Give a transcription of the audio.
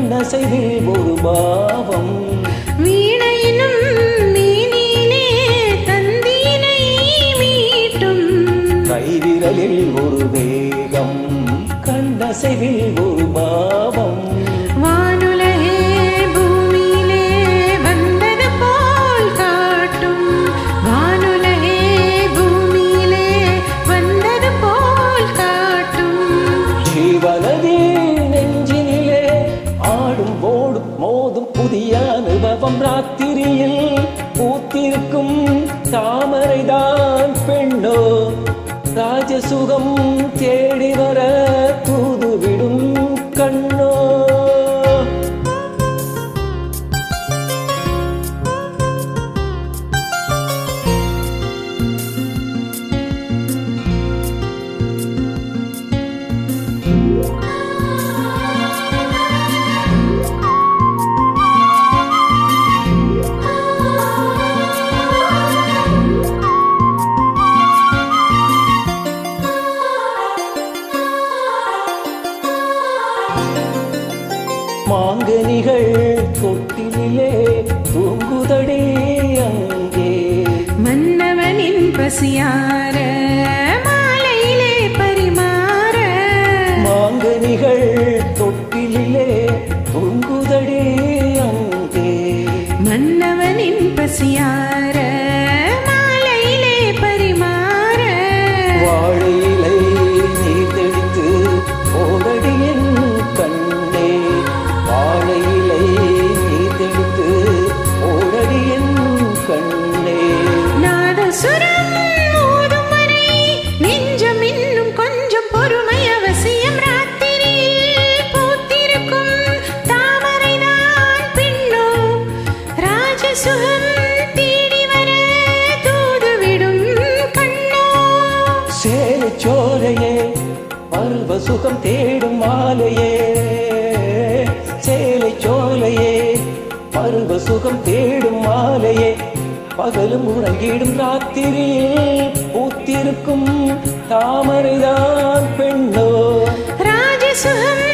கண்ணசைவில் ஒரு பாவம்? வீணையனும் மேனியிலே தந்தீனை மீட்டும். கைவிரலில் ஒரு வேகம் கண்ணசைவில் ஒரு பாவம். ராத்திரியில் பூத்திருக்கும் தாமரைதான் பெண்ணோ ராஜசுகம் மாங்கனிகள் தொட்டிலே தூங்குதடி அங்கே. மன்னவனின் பசியார மாலையிலே பரிமாற. மாங்கனிகள் தொட்டிலே தூங்குதடி அங்கே. மன்னவனின் பசியார சுகம் தேடும் மாலையே சேலை சோலையே பருவ சுகம் தேடும் மாலையே. பகலும் உறங்கிடும் ராத்திரியில் பூத்திருக்கும் தாமரைதான் பெண்ணோ. ராஜசுகம்